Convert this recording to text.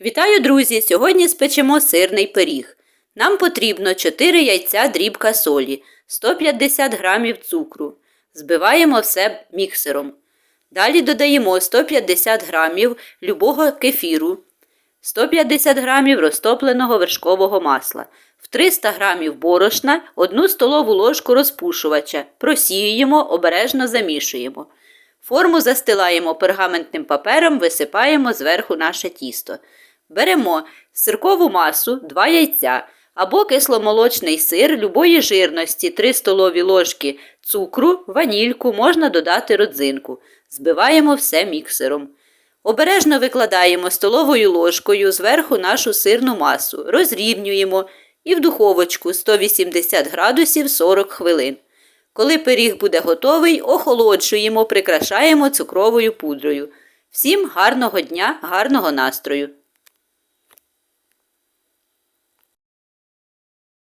Вітаю, друзі! Сьогодні спечемо сирний пиріг. Нам потрібно 4 яйця дрібка солі, 150 грамів цукру. Збиваємо все міксером. Далі додаємо 150 грамів любого кефіру, 150 грамів розтопленого вершкового масла, в 300 грамів борошна, 1 столову ложку розпушувача. Просіюємо, обережно замішуємо. Форму застилаємо пергаментним папером, висипаємо зверху наше тісто. Беремо сиркову масу, 2 яйця або кисломолочний сир любої жирності, 3 столові ложки цукру, ванільку, можна додати родзинку. Збиваємо все міксером. Обережно викладаємо столовою ложкою зверху нашу сирну масу, розрівнюємо і в духовочку 180 градусів 40 хвилин. Коли пиріг буде готовий, охолоджуємо, прикрашаємо цукровою пудрою. Всім гарного дня, гарного настрою!